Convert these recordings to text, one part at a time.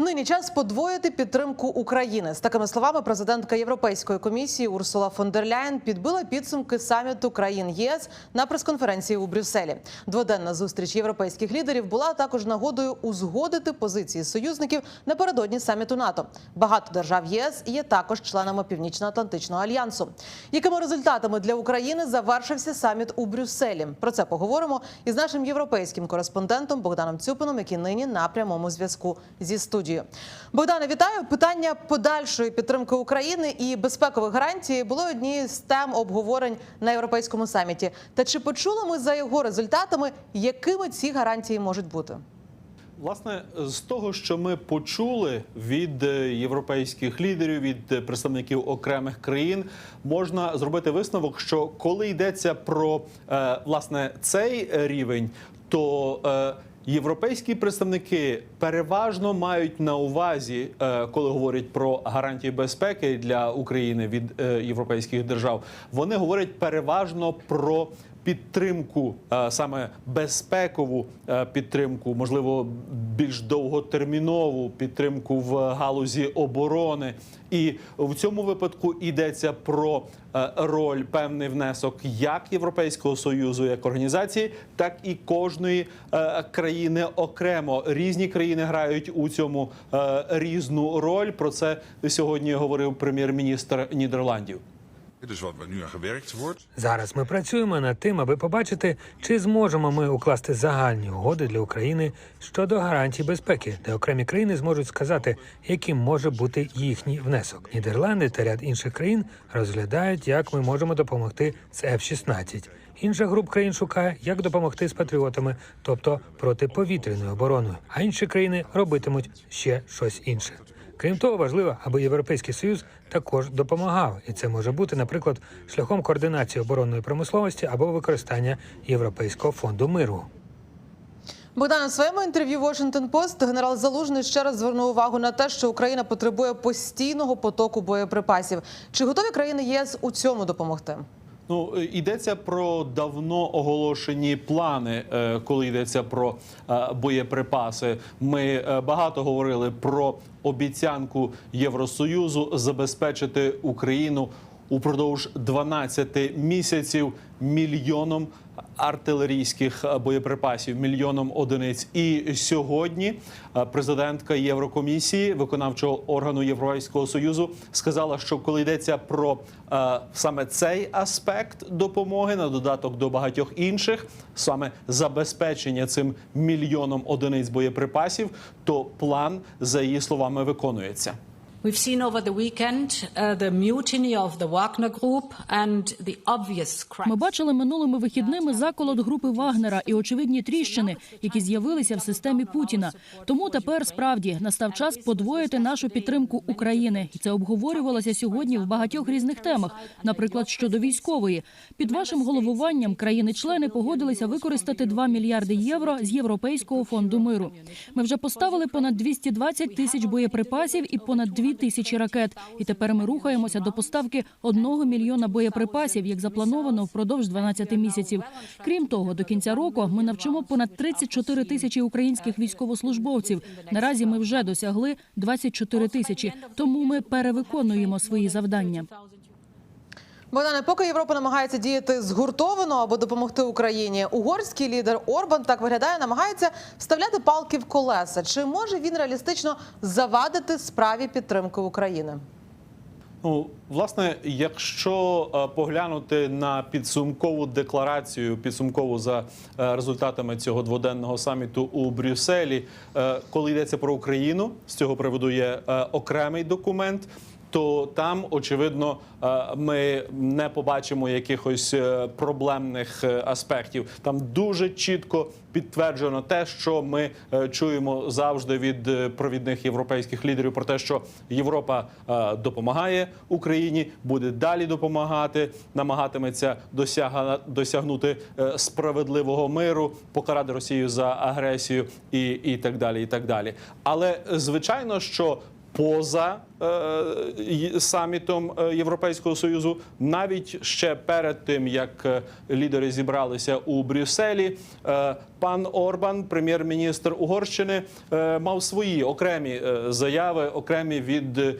Нині час подвоїти підтримку України. З такими словами президентка Європейської комісії Урсула фон дер Ляєн підбила підсумки саміту країн ЄС на прес-конференції у Брюсселі. Дводенна зустріч європейських лідерів була також нагодою узгодити позиції союзників напередодні саміту НАТО. Багато держав ЄС є також членами Північно-Атлантичного альянсу. Якими результатами для України завершився саміт у Брюсселі? Про це поговоримо із нашим європейським кореспондентом Богданом Цюпином, який нині на прямому зв'язку зі студією. Богдане, вітаю. Питання подальшої підтримки України і безпекових гарантій було однією з тем обговорень на європейському саміті. Та чи почули ми за його результатами, якими ці гарантії можуть бути? Власне, з того, що ми почули від е, європейських лідерів, від е, представників окремих країн, можна зробити висновок, що коли йдеться про е, власне цей рівень, то Європейські представники переважно мають на увазі, е, коли говорять про гарантії безпеки для України від е, європейських держав, вони говорять переважно про підтримку, е, саме безпекову е, підтримку, можливо, більш довготермінову підтримку в галузі оборони. І в цьому випадку йдеться про е, роль, певний внесок як Європейського союзу, як організації, так і кожної країни окремо. Різні країни грають у цьому різну роль. Про це сьогодні говорив прем'єр-міністр Нідерландів. Зараз ми працюємо над тим, аби побачити, чи зможемо ми укласти загальні угоди для України щодо гарантій безпеки, де окремі країни зможуть сказати, яким може бути їхній внесок. Нідерланди та ряд інших країн розглядають, як ми можемо допомогти з F-16. Інша груп країн шукає, як допомогти з патріотами, тобто протиповітряною обороною. А інші країни робитимуть ще щось інше. Крім того, важливо, аби Європейський Союз також допомагав, і це може бути, наприклад, шляхом координації оборонної промисловості або використання Європейського фонду миру. Богдан, у своєму інтерв'ю Washington Post генерал Залужний ще раз звернув увагу на те, що Україна потребує постійного потоку боєприпасів. Чи готові країни ЄС у цьому допомогти? Ну е, йдеться про давно оголошені плани, е, коли йдеться про е, боєприпаси. Ми багато говорили про обіцянку Євросоюзу забезпечити Україну упродовж 12 місяців мільйоном артилерійських боєприпасів, мільйоном одиниць. І сьогодні е, президентка Єврокомісії, виконавчого органу Європейського союзу, сказала, що коли йдеться про е, саме цей аспект допомоги на додаток до багатьох інших, саме забезпечення цим мільйоном одиниць боєприпасів, то план за її словами виконується. We've seen over the weekend uh, the mutiny of the Wagner Group and the obvious Ми бачили минулими вихідними заколот групи Вагнера і очевидні тріщини, які з'явилися в системі Путіна. Тому тепер справді настав час подвоїти нашу підтримку України, і це обговорювалося сьогодні в багатьох різних темах, наприклад, щодо військової. Під вашим головуванням країни-члени погодилися використати 2 мільярди євро з Європейського фонду миру. Ми вже поставили понад 220 тисяч боєприпасів і понад 2 тисячі ракет. І тепер ми рухаємося до поставки одного мільйона боєприпасів, як заплановано впродовж 12 місяців. Крім того, до кінця року ми навчимо понад 34 тисячі українських військовослужбовців. Наразі ми вже досягли 24 тисячі. Тому ми перевиконуємо свої завдання. Богдане, поки Європа намагається діяти згуртовано або допомогти Україні, угорський лідер Орбан так виглядає, намагається вставляти палки в колеса. Чи може він реалістично завадити справі підтримки України? Ну, власне, якщо е, поглянути на підсумкову декларацію, підсумкову за е, результатами цього дводенного саміту у Брюсселі, е, коли йдеться про Україну, з цього приводу є окремий документ. То там очевидно е, ми не побачимо якихось е, проблемних е, аспектів. Там дуже чітко підтверджено те, що ми чуємо завжди від провідних європейських лідерів про те, що Європа допомагає Україні, буде далі допомагати, намагатиметься досягнути справедливого миру, покарати Росію за агресію і, і так далі. І так далі. Але звичайно, що поза е, самітом е, Європейського союзу, навіть ще перед тим як е, лідери зібралися у Брюсселі. е, Пан Орбан, прем'єр-міністр Угорщини, е, мав свої окремі е, заяви, окремі від е,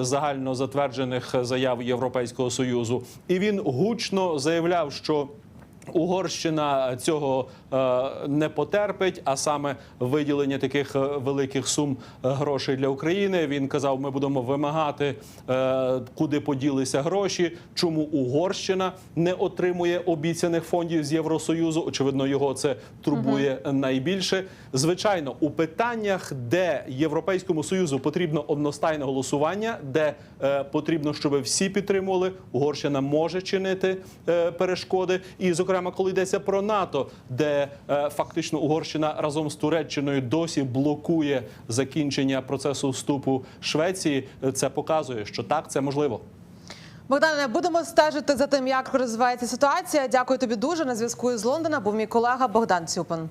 загально затверджених заяв Європейського союзу, і він гучно заявляв, що Угорщина цього е, не потерпить, а саме виділення таких е, великих сум е, грошей для України. Він казав: ми будемо вимагати, куди поділися гроші, чому Угорщина не отримує обіцяних фондів з Євросоюзу. Очевидно, його це турбує найбільше. Звичайно, у питаннях, де Європейському союзу потрібно одностайне голосування, де потрібно, щоб всі підтримували, Угорщина може чинити перешкоди. І, зокрема, коли йдеться про НАТО, де е, фактично Угорщина разом з Туреччиною досі блокує закінчення процесу вступу Швеції, це показує, що так це можливо. Богдане, будемо стежити за тим, як розвивається ситуація. Дякую тобі дуже. На зв'язку з Лондона був мій колега Богдан Цюпин.